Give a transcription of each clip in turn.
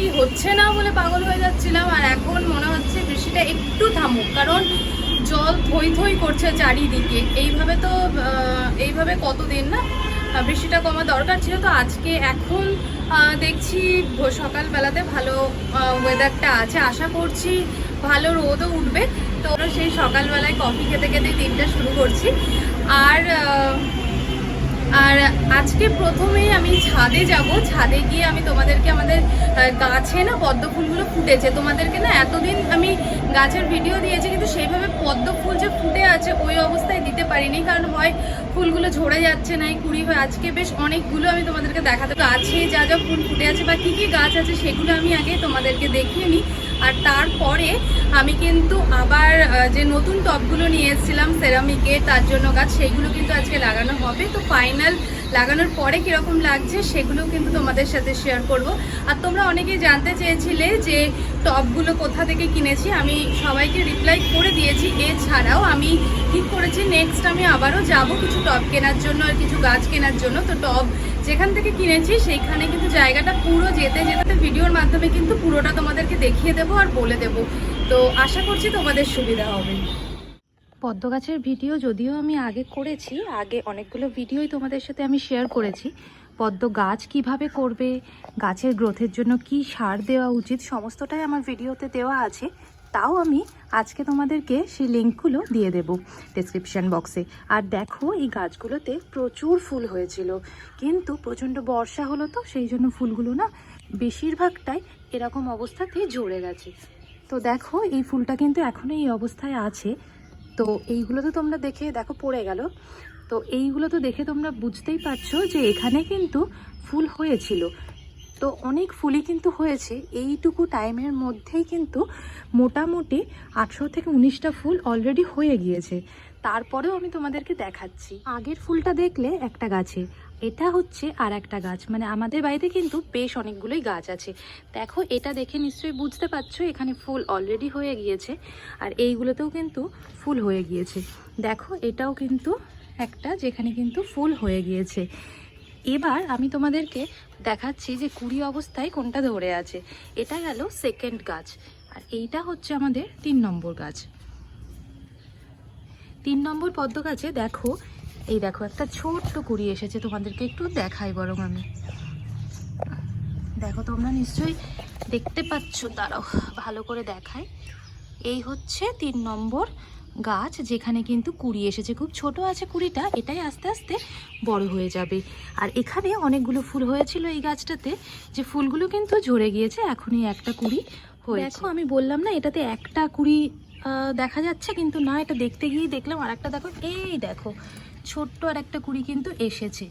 বৃষ্টি হচ্ছে না বলে পাগল হয়ে যাচ্ছিলাম, আর এখন মনে হচ্ছে বৃষ্টিটা একটু থামুক, কারণ জল থই থই করছে চারিদিকে। এইভাবে তো এইভাবে কতদিন না বৃষ্টিটা কমা দরকার ছিল। তো আজকে এখন দেখছি সকালবেলাতে ভালো ওয়েদারটা আছে। আশা করছি ভালো রোদও উঠবে। তো সেই সকালবেলায় কফি খেতে খেতে দিনটা শুরু করছি। আর আর আজকে প্রথমেই আমি ছাদে যাব। ছাদে গিয়ে আমি তোমাদেরকে আমাদের গাছে না পদ্ম ফুলগুলো ফুটেছে। তোমাদেরকে না এতদিন আমি গাছের ভিডিও দিয়েছি, কিন্তু সেইভাবে পদ্ম ফুল যে ফুটে আছে ওই অবস্থায় দিতে পারিনি। কারণ হয় ফুলগুলো ঝরে যাচ্ছে না, এই কুড়ি হয়ে আজকে বেশ অনেকগুলো আমি তোমাদেরকে দেখাতে গাছে যা যা ফুল ফুটে আছে বা কী কী গাছ আছে সেগুলো আমি আগে তোমাদেরকে দেখিয়ে নিই। আর তারপরে আমি কিন্তু আবার যে নতুন টপগুলো নিয়ে এসেছিলাম সেরামিকে তার জন্য গাছ, সেইগুলো কিন্তু আজকে লাগানো হবে। তো ফাইনাল লাগানোর পরে কীরকম লাগছে সেগুলো কিন্তু তোমাদের সাথে শেয়ার করব। আর তোমরা অনেকেই জানতে চেয়েছিলে যে টবগুলো কোথা থেকে কিনেছি। আমি সবাইকে রিপ্লাই করে দিয়েছি। এছাড়াও আমি ঠিক করেছি নেক্সট আমি আবারও যাব কিছু টব কেনার জন্য আর কিছু গাছ কেনার জন্য। তো টব যেখান থেকে কিনেছি, সেইখানে কিন্তু জায়গাটা পুরো যেতে যেতে ভিডিওর মাধ্যমে কিন্তু পুরোটা তোমাদেরকে দেখিয়ে দেবো আর বলে দেবো। তো আশা করছি তোমাদের সুবিধা হবে। পদ্ম গাছের ভিডিও যদিও আমি আগে করেছি, আগে অনেকগুলো ভিডিওই তোমাদের সাথে আমি শেয়ার করেছি। পদ্ম গাছ কীভাবে করবে, গাছের গ্রোথের জন্য কি সার দেওয়া উচিত, সমস্তটাই আমার ভিডিওতে দেওয়া আছে। তাও আমি আজকে তোমাদেরকে সেই লিঙ্কগুলো দিয়ে দেব ডেসক্রিপশন বক্সে আর দেখো, এই গাছগুলোতে প্রচুর ফুল হয়েছিল। কিন্তু প্রচণ্ড বর্ষা হলো তো, সেই জন্য ফুলগুলো না বেশিরভাগটাই এরকম অবস্থাতেই ঝরে গেছে। তো দেখো, এই ফুলটা কিন্তু এখনও এই অবস্থায় আছে। তো এইগুলো তো তোমরা দেখে, দেখো পড়ে গেল। তো এইগুলো তো দেখে তোমরা বুঝতেই পারছ যে এখানে কিন্তু ফুল হয়েছিল। তো অনেক ফুলই কিন্তু হয়েছে। এইটুকু টাইমের মধ্যেই কিন্তু মোটামুটি আঠেরো থেকে উনিশটা ফুল অলরেডি হয়ে গিয়েছে। তারপরেও আমি তোমাদেরকে দেখাচ্ছি। আগের ফুলটা দেখলে একটা গাছে এটা হচ্ছে আর একটা গাছ। মানে আমাদের বাড়িতে কিন্তু বেশ অনেকগুলোই গাছ আছে। দেখো, এটা দেখে নিশ্চয়ই বুঝতে পারছ, এখানে ফুল অলরেডি হয়ে গিয়েছে আর এইগুলোতেও কিন্তু ফুল হয়ে গিয়েছে। দেখো, এটাও কিন্তু একটা যেখানে কিন্তু ফুল হয়ে গিয়েছে। এবার আমি তোমাদেরকে দেখাচ্ছি যে কুড়ি অবস্থায় কোনটা ধরে আছে। এটা গেল সেকেন্ড গাছ আর এইটা হচ্ছে আমাদের তিন নম্বর গাছ। তিন নম্বর পদ্ম গাছে দেখো এই দেখো, একটা ছোট্ট কুড়ি এসেছে তোমাদেরকে একটু দেখাই বরং আমি। দেখো তোমরা নিশ্চয়ই দেখতে পাচ্ছ, দাঁড়াও, ভালো করে দেখাই। এই হচ্ছে তিন নম্বর গাছ, যেখানে কিন্তু কুড়ি এসেছে। খুব ছোট আছে কুড়িটা, এটাই আস্তে আস্তে বড় হয়ে যাবে। আর এখানে অনেকগুলো ফুল হয়েছিল এই গাছটাতে, যে ফুলগুলো কিন্তু ঝরে গিয়েছে, এখনই একটা কুড়ি হয়ে দেখো, আমি বললাম না, এটাতে একটা কুড়ি দেখা যাচ্ছে, কিন্তু না, এটা দেখতে গিয়েই দেখলাম। আর একটা দেখো, এই দেখো ছোট্ট আর একটা কুড়ি কিন্তু এসেছে।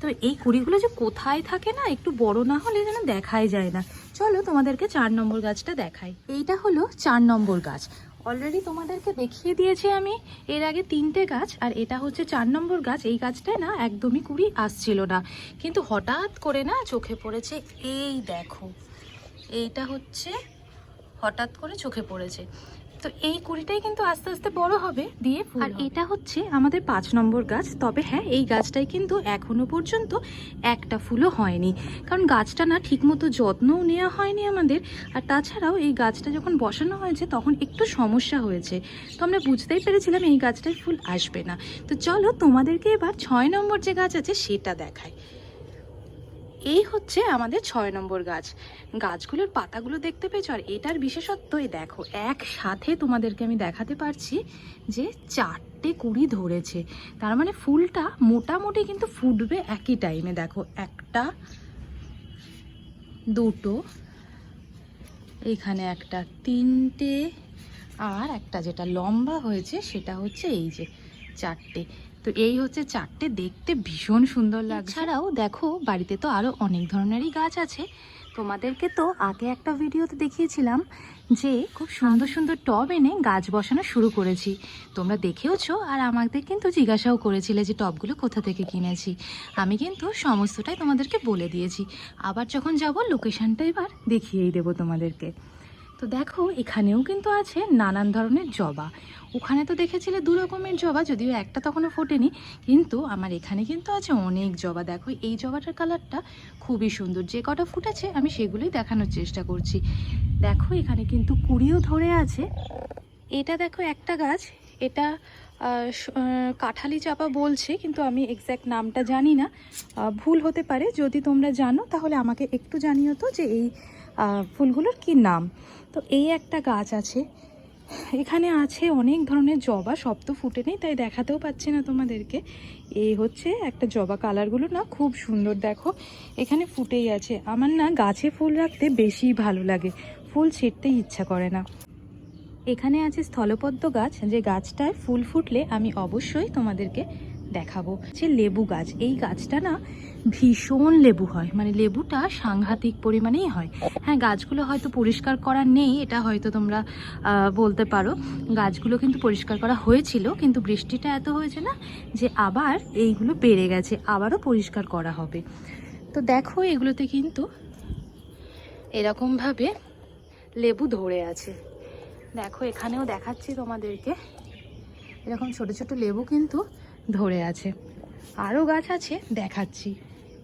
তো এই কুড়িগুলো যে কোথায় থাকে না, একটু বড় না হলে যেন দেখাই যায় না। চলো তোমাদেরকে চার নম্বর গাছটা দেখাই। এইটা হলো চার নম্বর গাছ। অলরেডি তোমাদেরকে দেখিয়ে দিয়েছি আমি এর আগে তিনটে গাছ, আর এটা হচ্ছে চার নম্বর গাছ। এই গাছটায় না একদমই কুড়ি আসছিল না। কিন্তু হঠাৎ করে না চোখে পড়েছে, এই দেখো। এইটা হচ্ছে হঠাৎ করে চোখে পড়েছে। তো এই কুড়িটাই কিন্তু আস্তে আস্তে বড় হবে দিয়ে আর এটা হচ্ছে আমাদের পাঁচ নম্বর গাছ তবে হ্যাঁ এই গাছটাই কিন্তু এখনও পর্যন্ত একটা ফুলও হয়নি। কারণ গাছটা না ঠিকমতো যত্নও নেওয়া হয়নি আমাদের আর তাছাড়াও এই গাছটা যখন বসানো হয়েছে তখন একটু সমস্যা হয়েছে। তো আমরা বুঝতেই পেরেছিলাম এই গাছটায় ফুল আসবে না। তো চলো তোমাদেরকে এবার ছয় নম্বর যে গাছ আছে সেটা দেখায় এই হচ্ছে আমাদের ছয় নম্বর গাছ। গাছগুলোর পাতাগুলো দেখতে পেয়েছ? আর এটার বিশেষত্ব এই দেখো, একসাথে তোমাদেরকে আমি দেখাতে পারছি যে চারটে কুড়ি ধরেছে। তার মানে ফুলটা মোটামুটি কিন্তু ফুটবে একই টাইমে দেখো, একটা, দুটো, এখানে একটা তিনটে, আর একটা যেটা লম্বা হয়েছে সেটা হচ্ছে এই যে চারটে। তো এই হচ্ছে চারটে দেখতে ভীষণ সুন্দর লাগছে। ছাড়াও দেখো, বাড়িতে তো আরও অনেক ধরনেরই গাছ আছে। তোমাদেরকে তো আগে একটা ভিডিওতে দেখিয়েছিলাম যে খুব সুন্দর সুন্দর টব এনে গাছ বসানো শুরু করেছি। তোমরা দেখেওছো আর আমাদের কিন্তু জিজ্ঞাসাও করেছিলে যে টবগুলো কোথা থেকে কিনেছি। আমি কিন্তু সমস্তটাই তোমাদেরকে বলে দিয়েছি। আবার যখন যাব লোকেশনটা এবার দেখিয়েই দেবো তোমাদেরকে। তো দেখো, এখানেও কিন্তু আছে নানান ধরনের জবা। ওখানে তো দেখেছিলে দু রকমের জবা, যদিও একটা তখনও ফোটেনি, কিন্তু আমার এখানে কিন্তু আছে অনেক জবা। দেখো, এই জবাটার কালারটা খুবই সুন্দর। যে কটা ফুটেছে, আমি সেগুলোই দেখানোর চেষ্টা করছি। দেখো, এখানে কিন্তু কুড়িও ধরে আছে। এটা দেখো একটা গাছ, এটা কাঁঠালি চাপা বলছে, কিন্তু আমি এক্স্যাক্ট নামটা জানি না। ভুল হতে পারে, যদি তোমরা জানো, তাহলে আমাকে একটু জানিও তো যে এই ফুলগুলোর কি নাম। তো এই একটা গাছ আছে। এখানে আছে অনেক ধরনের জবা, সব তো ফুটে নেই, তাই দেখাতেও পাচ্ছি না তোমাদেরকে। এই হচ্ছে একটা জবা কালারগুলো না খুব সুন্দর, দেখো। এখানে ফুটেই আছে। আমার না গাছে ফুল রাখতে বেশি ভালো লাগে। ফুল ছিঁড়তেই ইচ্ছা করে না। এখানে আছে স্থলপদ্ম গাছ, যে গাছটায় ফুল ফুটলে আমি অবশ্যই তোমাদেরকে দেখাবো। যে লেবু গাছ, এই গাছটা না ভীষণ লেবু হয়। মানে লেবুটা সাংঘাতিক পরিমাণেই হয়। হ্যাঁ গাছগুলো হয়তো পরিষ্কার করা নেই, এটা হয়তো তোমরা বলতে পারো। গাছগুলো কিন্তু পরিষ্কার করা হয়েছিল, কিন্তু বৃষ্টিটা এত হয়েছে না যে আবার এইগুলো বেড়ে গেছে, আবারও পরিষ্কার করা হবে। তো দেখো, এগুলোতে কিন্তু এরকমভাবে লেবু ধরে আছে। দেখো, এখানেও দেখাচ্ছি তোমাদেরকে। এরকম ছোট ছোট লেবু কিন্তু ধরে আছে। আরও গাছ আছে, দেখাচ্ছি।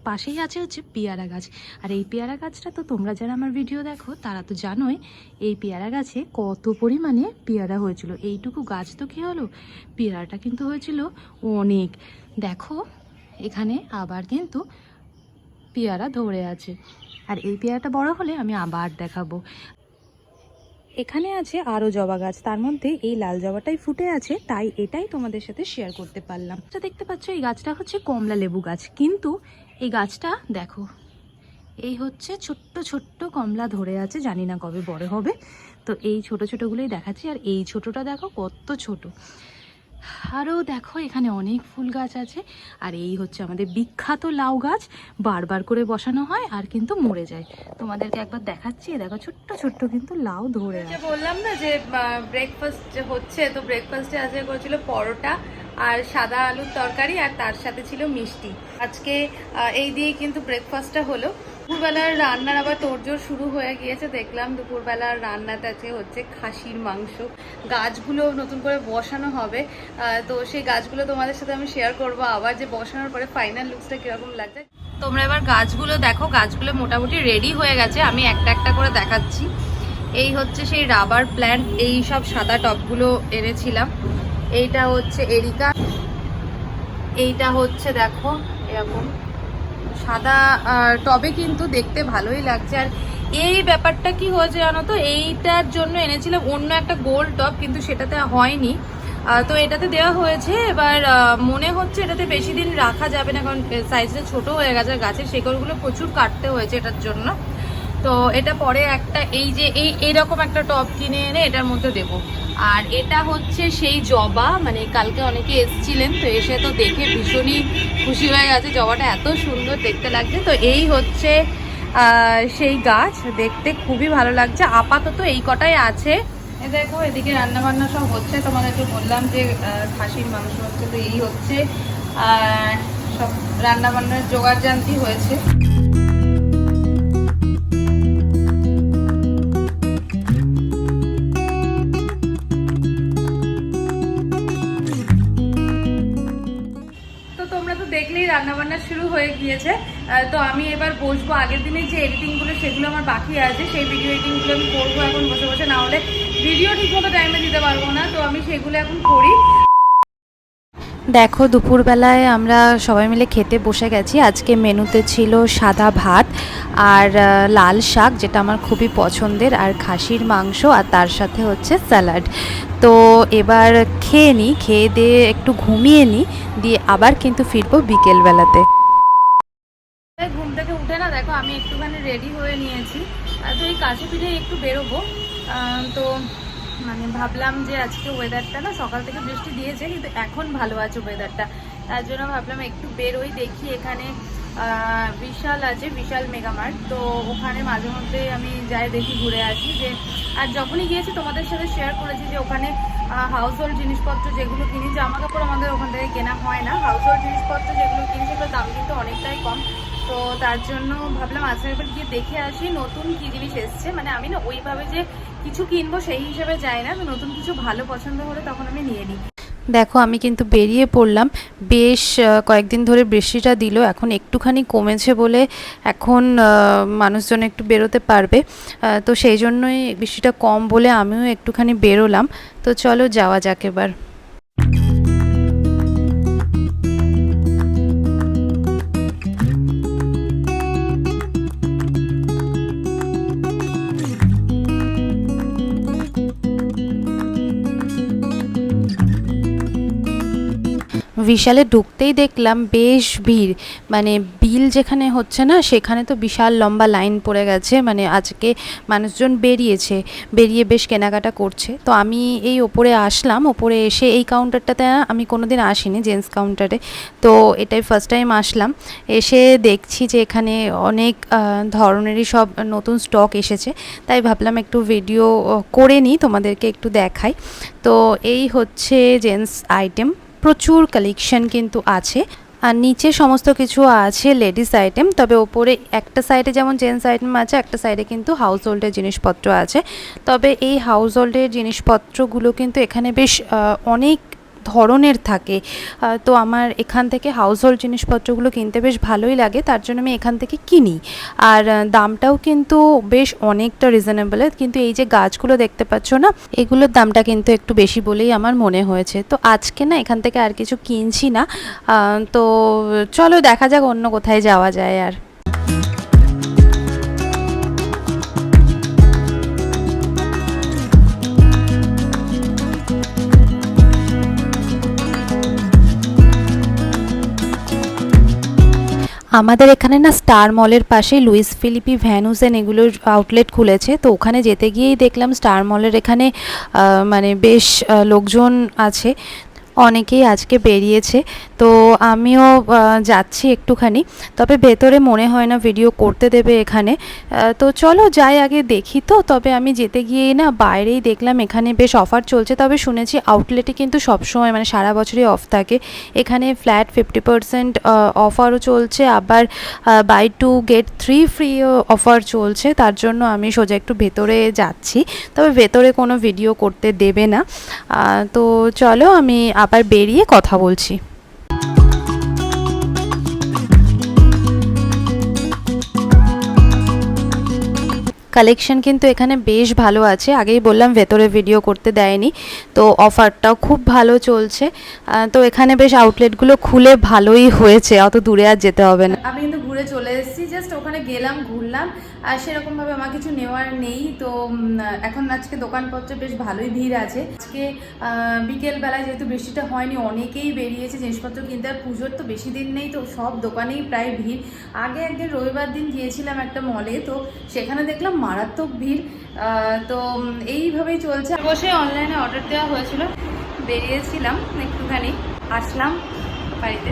পাশেই আছে হচ্ছে পেয়ারা গাছ। আর এই পেয়ারা গাছটা তো তোমরা যারা আমার ভিডিও দেখো, তারা তো জানোই, এই পেয়ারা গাছে কত পরিমাণে পেয়ারা হয়েছিল। এইটুকু গাছ তো কী হলো, পেয়ারাটা কিন্তু হয়েছিল অনেক। দেখো, এখানে আবার কিন্তু পেয়ারা ধরে আছে। আর এই পেয়ারাটা বড় হলে আমি আবার দেখাবো। এখানে আছে আরও জবা গাছ। তার মধ্যে এই লাল জবাটাই ফুটে আছে, তাই এটাই তোমাদের সাথে শেয়ার করতে পারলাম। তো দেখতে পাচ্ছ এই গাছটা হচ্ছে কমলা লেবু গাছ। কিন্তু এই গাছটা দেখো, এই হচ্ছে ছোট্ট ছোট্ট কমলা ধরে আছে, জানি না কবে বড় হবে। তো এই ছোট ছোটোগুলোই দেখাচ্ছি, আর এই ছোটটা দেখো কত ছোট। আরও দেখো এখানে অনেক ফুল গাছ আছে। আর এই হচ্ছে আমাদের বিখ্যাত লাউ গাছ। বারবার করে বসানো হয় আর কিন্তু মরে যায়। তোমাদেরকে একবার দেখাচ্ছি দেখো ছোট্ট ছোট্ট কিন্তু লাউ ধরে আছে। বললাম না যে ব্রেকফাস্ট হচ্ছে তো ব্রেকফাস্টে আজকে করেছিল পরোটা আর সাদা আলুর তরকারি আর তার সাথে ছিল মিষ্টি। আজকে এই দিয়ে কিন্তু ব্রেকফাস্টটা হলো। দুপুরবেলার রান্নার আবার তোড়জোড় শুরু হয়ে গিয়েছে। দেখলাম দুপুরবেলার রান্নাতে আজকে হচ্ছে খাসির মাংস। গাছগুলো নতুন করে বসানো হবে। তো সেই গাছগুলো তোমাদের সাথে আমি শেয়ার করব আবার যে বসানোর পরে ফাইনাল লুকসটা কীরকম লাগছে। তোমরা এবার গাছগুলো দেখো, গাছগুলো মোটামুটি রেডি হয়ে গেছে। আমি একটা একটা করে দেখাচ্ছি। এই হচ্ছে সেই রাবার প্ল্যান্ট এই সব সাদা টবগুলো এনেছিলাম। এইটা হচ্ছে এরিকা। এইটা হচ্ছে দেখো, এরকম। সাদা টবে কিন্তু দেখতে ভালোই লাগছে। আর এই ব্যাপারটা কি হয়েছে জানো তো? এইটার জন্য এনেছিলাম অন্য একটা গোল টপ কিন্তু সেটাতে হয়নি। তো এটাতে দেওয়া হয়েছে। এবার মনে হচ্ছে এটাতে বেশি দিন রাখা যাবে না, কারণ সাইজটা ছোট হয়ে গেছে। গাছের শেকড়গুলো প্রচুর কাটতে হয়েছে এটার জন্য। তো এটা পরে একটা, এই যে এই, এইরকম একটা টপ কিনে এনে এটার মধ্যে দেব। আর এটা হচ্ছে সেই জবা মানে কালকে অনেকে এসছিলেন, তো এসে তো দেখে ভীষণই খুশি হয়ে গেছে। জবাটা এত সুন্দর দেখতে লাগছে। তো এই হচ্ছে সেই গাছ, দেখতে খুবই ভালো লাগছে। আপাতত এই কটাই আছে। দেখো, এদিকে রান্না বান্না সব হচ্ছে। তোমাদেরকে বললাম যে খাসির, মাংস হচ্ছে, তো এই হচ্ছে। আর সব রান্না বান্নার জোগাড় জানতি হয়েছে। তো দেখলেই রান্না বান্না শুরু হয়ে গিয়েছে। তো আমি এবার বসবো। আগের দিনে যে এডিটিংগুলো সেগুলো আমার বাকি আছে। সেই ভিডিও এডিটিংগুলো আমি করব এখন বসে বসে। না হলে ভিডিও ঠিকমতো টাইমে দিতে পারব না। তো আমি সেগুলো এখন করি। দেখো, দুপুরবেলায় আমরা সবাই মিলে খেতে বসে গেছি। আজকে মেনুতে ছিল সাদা ভাত আর লাল শাক, যেটা আমার খুবই পছন্দের, আর খাসির মাংস, আর তার সাথে হচ্ছে স্যালাড। তো এবার খেয়ে নিই খেয়ে দিয়ে একটু ঘুমিয়ে নিই দিয়ে আবার কিন্তু ফিরবো বিকেলবেলাতে। ঘুম থেকে উঠে না, দেখো, আমি একটুখানি রেডি হয়ে নিয়েছি। আর তো এই কাছে পিঠে একটু বেরোবো। তো মানে ভাবলাম যে আজকে ওয়েদারটা না সকাল থেকে বৃষ্টি দিয়েছে, কিন্তু এখন ভালো আছে ওয়েদারটা তার জন্য ভাবলাম একটু বেরোই, দেখি এখানে বিশাল আছে, বিশাল মেগামার্ট। তো ওখানে মাঝে মধ্যে আমি যাই দেখি, ঘুরে আসি যে, আর যখনই গিয়েছি তোমাদের সাথে শেয়ার করেছি যে ওখানে হাউস হোল্ড জিনিসপত্র যেগুলো কিনি জামা কাপড় আমাদের ওখান থেকে কেনা হয় না। হাউস হোল্ড জিনিসপত্র যেগুলো কিনি সেগুলোর দাম কিন্তু অনেকটাই কম। তো তার জন্য ভাবলাম আজকে একবার গিয়ে দেখে আসি, নতুন কি জিনিস এসছে। মানে আমি না ওইভাবে যে কিছু কিনবো সেই হিসেবে যাই না, তো নতুন কিছু ভালো পছন্দ হলে তখন আমি নিয়ে নিই। দেখো, আমি কিন্তু বেরিয়ে পড়লাম। বেশ কয়েকদিন ধরে বৃষ্টিটা দিল, এখন একটুখানি কমেছে বলে এখন মানুষজন একটু বেরোতে পারবে। তো সেই জন্যই বৃষ্টিটা কম বলে আমিও একটুখানি বেরোলাম। তো চলো, যাওয়া যাক এবার। বিশালে ঢুকতেই দেখলাম বেশ ভিড়। মানে বিল যেখানে হচ্ছে না, সেখানে তো বিশাল লম্বা লাইন পড়ে গেছে। মানে আজকে মানুষজন বেরিয়েছে, বেরিয়ে বেশ কেনাকাটা করছে। তো আমি এই ওপরে আসলাম, ওপরে এসে এই কাউন্টারটাতে আমি কোনোদিন আসিনি জেন্টস কাউন্টারে তো এটাই ফার্স্ট টাইম আসলাম। এসে দেখছি যে এখানে অনেক ধরনেরই সব নতুন স্টক এসেছে। তাই ভাবলাম একটু ভিডিও করে নিই, তোমাদেরকে একটু দেখাই। তো এই হচ্ছে জেন্টস আইটেম প্রচুর কালেকশন কিন্তু আছে। আর নিচে সমস্ত কিছু আছে লেডিস আইটেম তবে ওপরে একটা সাইডে যেমন জেন্টস আইটেম আছে, একটা সাইডে কিন্তু হাউস হোল্ডের জিনিসপত্র আছে। তবে এই হাউস হোল্ডের জিনিসপত্রগুলো কিন্তু এখানে বেশ অনেক ধরনের থাকে। তো আমার এখান থেকে হাউস হোল্ড জিনিসপত্রগুলো কিনতে বেশ ভালোই লাগে, তার জন্য আমি এখান থেকে কিনি। আর দামটাও কিন্তু বেশ অনেকটা রিজনেবল কিন্তু এই যে গাছগুলো দেখতে পাচ্ছ না, এগুলোর দামটা কিন্তু একটু বেশি বলেই আমার মনে হয়েছে। তো আজকে না এখান থেকে আর কিছু কিনছি না। তো চলো দেখা যাক অন্য কোথায় যাওয়া যায় আর। আমাদের এখানে না স্টার মলের পাশে লুইস ফিলিপি ভ্যানুসেন এগুলোর আউটলেট খুলেছে। তো ওখানে যেতে গিয়েই দেখলাম স্টার মলের এখানে মানে বেশ লোকজন আছে। অনেকেই আজকে বেরিয়েছে। তো আমিও যাচ্ছি একটুখানি। তবে ভেতরে মনে হয় না ভিডিও করতে দেবে এখানে। তো চলো যাই আগে দেখি তো। তবে আমি যেতে গিয়েই না বাইরেই দেখলাম এখানে বেশ অফার চলছে। তবে শুনেছি আউটলেটে কিন্তু সবসময় মানে সারা বছরই অফ থাকে। এখানে ফ্ল্যাট ফিফটি পার্সেন্ট অফারও চলছে। আবার buy two get three free offer চলছে। তার জন্য আমি সোজা একটু ভেতরে যাচ্ছি। তবে ভেতরে কোনো ভিডিও করতে দেবে না। তো চলো আমি আবার বেরিয়ে কথা বলছি। কালেকশন কিন্তু এখানে বেশ ভালো আছে। আগেই বললাম ভেতরে ভিডিও করতে দেয়নি। তো অফারটাও খুব ভালো চলছে। তো এখানে বেশ আউটলেটগুলো খুলে ভালোই হয়েছে। অত দূরে আর যেতে হবে না। আমি কিন্তু ঘুরে চলে এসেছি। জাস্ট ওখানে গেলাম, ঘুরলাম। আর সেরকমভাবে আমার কিছু নেওয়ার নেই। তো এখন আজকে দোকানপত্রে বেশ ভালোই ভিড় আছে। আজকে বিকেল বেলায় যেহেতু বৃষ্টিটা হয়নি, অনেকেই বেরিয়েছে জিনিসপত্র কিনতে। আর পুজোর তো বেশি দিন নেই, তো সব দোকানেই প্রায় ভিড়। আগে একদিন রবিবার দিন গিয়েছিলাম একটা মলে তো সেখানে দেখলাম মারাত্মক ভিড়। তো এইভাবেই চলছে। বসে অনলাইনে অর্ডার দেওয়া হয়েছিল। বেরিয়েছিলাম একটুখানি। আসলাম বাড়িতে।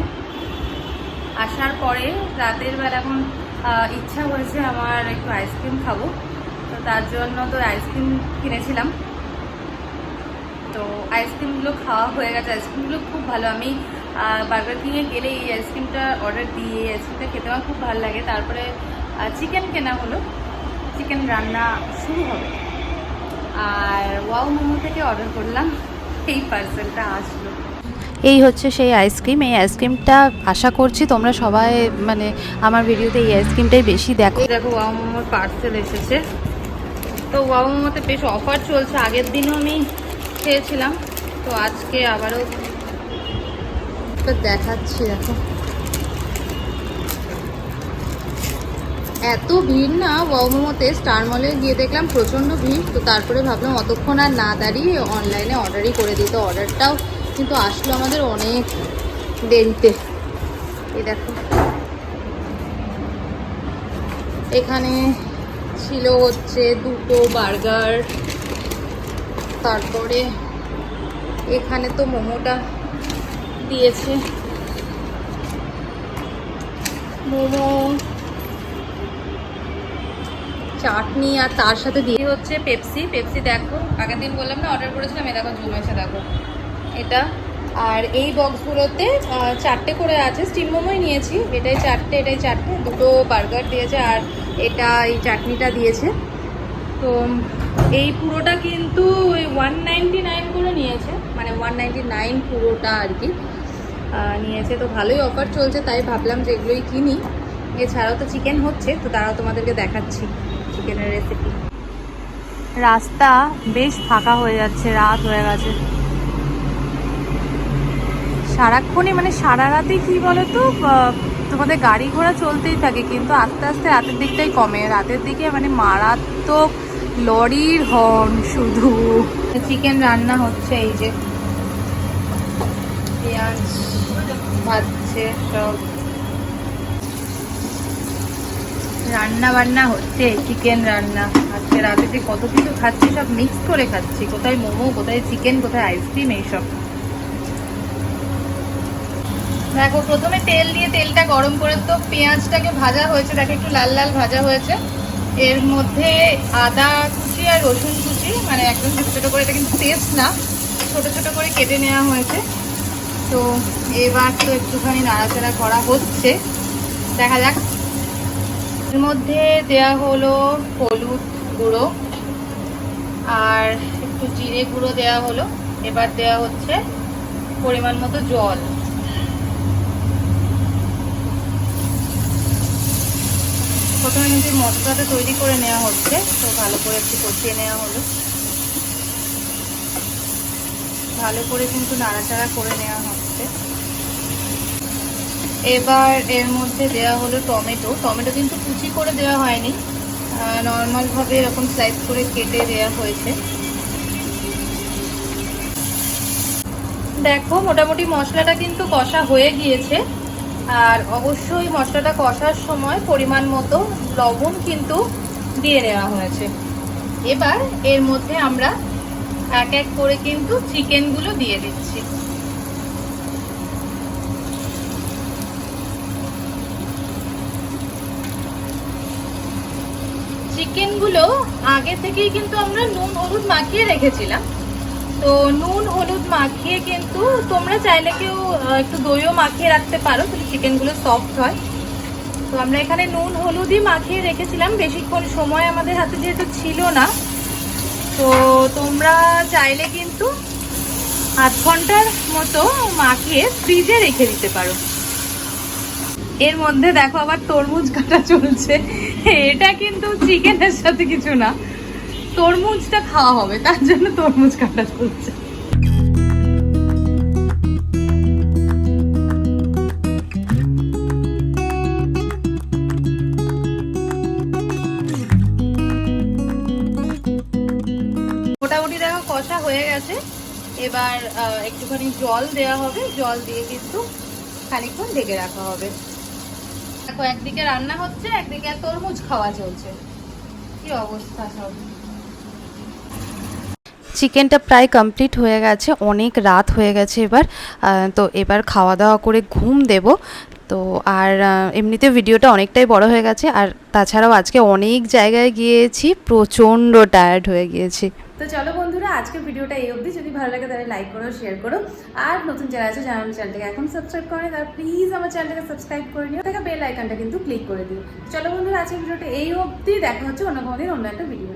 আসার পরে রাতের বেলা এখন ইচ্ছা হয়েছে আমার একটু আইসক্রিম খাব। তো তার জন্য তো আইসক্রিম কিনেছিলাম। তো আইসক্রিমগুলো খাওয়া হয়ে গেছে। আইসক্রিমগুলো খুব ভালো। আমি বার্গার কিংয়ে গেলে এই আইসক্রিমটা অর্ডার দিই এই আইসক্রিমটা খেতে আমার খুব ভালো লাগে। তারপরে চিকেন কেনা হলো। চিকেন রান্না শুরু হবে। আর ওয়াও মোমো থেকে অর্ডার করলাম এই পার্সেলটা আসলো। এই হচ্ছে সেই আইসক্রিম এই আইসক্রিমটা আশা করছি তোমরা সবাই মানে আমার ভিডিওতে এই আইসক্রিমটাই বেশি দেখো। দেখো ওয়াও মোমোর পার্সেল এসেছে। তো ওয়াও মোমোতে বেশ অফার চলছে আগের দিনও আমি খেয়েছিলাম। তো আজকে আবারও তো দেখাচ্ছি দেখো এত ভিড় না, ওয়াও মোমোতে স্টার মলে গিয়ে দেখলাম প্রচণ্ড ভিড়। তো তারপরে ভাবলাম অতক্ষণ আর না দাঁড়িয়ে অনলাইনে অর্ডারই করে দিই। তো অর্ডারটাও কিন্তু আসলো আমাদের অনেক দেরিতে। এই দেখো। এখানে ছিল হচ্ছে দুটো বার্গার। তারপরে এখানে তো মোমোটা দিয়েছে। মোমো চাটনি আর তার সাথে দিয়ে হচ্ছে পেপসি। পেপসি দেখো, আগের দিন বললাম না অর্ডার করেছিলাম এ দেখো জমেছে দেখো। এটা। আর এই বক্সগুলোতে চারটে করে আছে স্টিম মোমোই নিয়েছি। এটাই চারটে এটাই চারটে, দুটো বার্গার দিয়েছে আর এটা এই চাটনিটা দিয়েছে। তো এই পুরোটা কিন্তু ওই ওয়ান করে নিয়েছে মানে ওয়ান নাইন পুরোটা আর কি। নিয়েছে, তো ভালোই অফার চলছে, তাই ভাবলাম যে এগুলোই কিনি। এছাড়াও তো চিকেন হচ্ছে, তো তারাও তোমাদেরকে দেখাচ্ছি। চিকেনের রেসিপি রাস্তা বেশ ফাঁকা হয়ে যাচ্ছে, রাত হয়ে গেছে। সারাক্ষণই মানে সারা রাতে কি বলতো তো তোমাদের গাড়ি ঘোড়া চলতেই থাকে, কিন্তু আস্তে আস্তে রাতের দিকটাই কমে। রাতের দিকে মানে মারাত্মক লরির হর্ন শুধু। চিকেন রান্না হচ্ছে এই যে। পেঁয়াজ ভাজছে সব। রান্না বান্না হচ্ছে চিকেন রান্না। আজকে রাতে যে কত কিছু খাচ্ছি, সব মিক্স করে খাচ্ছি। কোথায় মোমো, কোথায় চিকেন কোথায় আইসক্রিম এইসব। দেখো, প্রথমে তেল দিয়ে তেলটা গরম করে তো পেঁয়াজটাকে ভাজা হয়েছে। দেখো, একটু লাল লাল ভাজা হয়েছে। এর মধ্যে আদা কুচি আর রসুন কুচি মানে একদম ছোটো ছোটো করে, এটা কিন্তু পেস্ট না, ছোটো ছোটো করে কেটে নেওয়া হয়েছে। তো এবার তো একটুখানি নাড়াচাড়া করা হচ্ছে। দেখা যাক এর মধ্যে দেয়া হলো হলুদ গুঁড়ো, আর একটু জিরে গুঁড়ো দেয়া হলো। এবার দেয়া হচ্ছে পরিমাণ মতো জল। প্রথমে কিন্তু মশলাটা তৈরি করে নেওয়া হচ্ছে, তো ভালো করে একটু কষিয়ে নেওয়া হলো। ভালো করে কিন্তু নাড়াচাড়া করে নেওয়া হচ্ছে। এবার এর মধ্যে দেওয়া হলো টমেটো। টমেটো কিন্তু কুচি করে দেওয়া হয়নি। নর্মালভাবে এরকম স্লাইস করে কেটে দেওয়া হয়েছে। দেখো, মোটামুটি মশলাটা কিন্তু কষা হয়ে গিয়েছে। আর অবশ্যই মশলাটা কষার সময় পরিমাণ মতো লবণ কিন্তু দিয়ে নেওয়া হয়েছে। এবার এর মধ্যে আমরা এক এক করে কিন্তু চিকেনগুলো দিয়ে দিচ্ছি। চিকেনগুলো আগে থেকেই কিন্তু আমরা নুন, হলুদ মাখিয়ে রেখেছিলাম। তো নুন, হলুদ মাখিয়ে কিন্তু তোমরা চাইলে কেউ একটু দইও মাখিয়ে রাখতে পারো তাহলে চিকেনগুলো সফট হয়। তো আমরা এখানে নুন, হলুদই মাখিয়ে রেখেছিলাম। বেশিক্ষণ সময় আমাদের হাতে যেহেতু ছিল না, তো তোমরা চাইলে কিন্তু আধ ঘণ্টার মতো মাখিয়ে ফ্রিজে রেখে দিতে পারো। এর মধ্যে দেখো আবার তরমুজ কাটা চলছে। এটা কিন্তু চিকেনের সাথে কিছু না। তরমুজটা খাওয়া হবে, তার জন্য তরমুজ কাটা চলছে। মোটামুটি দেখো হয়ে গেছে। এবার একটুখানি জল দেওয়া হবে। জল দিয়ে কিন্তু খানিকক্ষণ ঢেকে রাখা হবে। দেখো, একদিকে রান্না হচ্ছে, একদিকে তরমুজ খাওয়া চলছে। কি অবস্থা সব? চিকেনটা প্রায় কমপ্লিট হয়ে গেছে, অনেক রাত হয়ে গেছে এবার। তো এবার খাওয়া দাওয়া করে ঘুম দেব। তো আর এমনিতে ভিডিওটা অনেকটাই বড় হয়ে গেছে, আর তাছাড়াও আজকে অনেক জায়গায় গিয়েছি, প্রচণ্ড টায়ার্ড হয়ে গিয়েছি। তো চলো বন্ধুরা, আজকের ভিডিওটা এই অবধি। যদি ভালো লাগে তাহলে লাইক করো শেয়ার করো। আর নতুন যারা আছে, যারা আমার চ্যানেলটাকে এখন সাবস্ক্রাইব করে তারা প্লিজ আমার চ্যানেলটাকে সাবস্ক্রাইব করে নিও। তাকে বেল আইকনটা কিন্তু ক্লিক করে দিও। চলো বন্ধুরা, আজকের ভিডিওটা এই অবধি। দেখা হচ্ছে অন্য কোনো দিন অন্য একটা ভিডিও